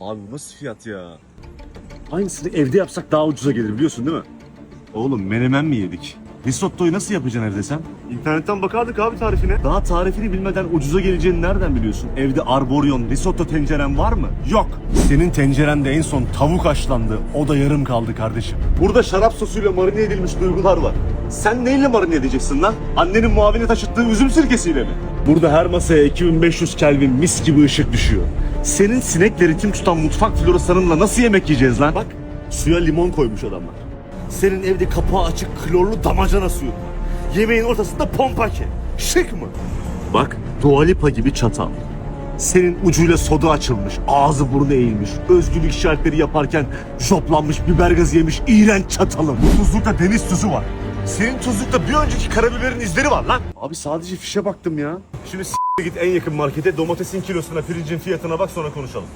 Abi bu nasıl fiyat ya? Aynısını evde yapsak daha ucuza gelir biliyorsun değil mi? Oğlum menemen mi yedik? Risottoyu nasıl yapacaksın evde sen? İnternetten bakardık abi tarifine. Daha tarifini bilmeden ucuza geleceğini nereden biliyorsun? Evde arboryon, risotto tenceren var mı? Yok. Senin tencerende en son tavuk haşlandı. O da yarım kaldı kardeşim. Burada şarap sosuyla marine edilmiş duygular var. Sen neyle marine edeceksin lan? Annenin muavine taşıttığı üzüm sirkesiyle mi? Burada her masaya 2500 Kelvin mis gibi ışık düşüyor. Senin sinekle ritim tutan mutfak floresanınla nasıl yemek yiyeceğiz lan? Bak suya limon koymuş adamlar. Senin evde kapağı açık klorlu damacana suyu. Yemeğin ortasında pompake. Şık mı? Bak Dua Lipa gibi çatal. Senin ucuyla soda açılmış, ağzı burnu eğilmiş, özgürlük işaretleri yaparken joplanmış, biber gazı yemiş iğrenç çatalım. Tuzlukta deniz tuzu var. Senin tuzlukta bir önceki karabiberin izleri var lan. Abi sadece fişe baktım ya. Şimdi s- git en yakın markete domatesin kilosuna, pirincin fiyatına bak sonra konuşalım.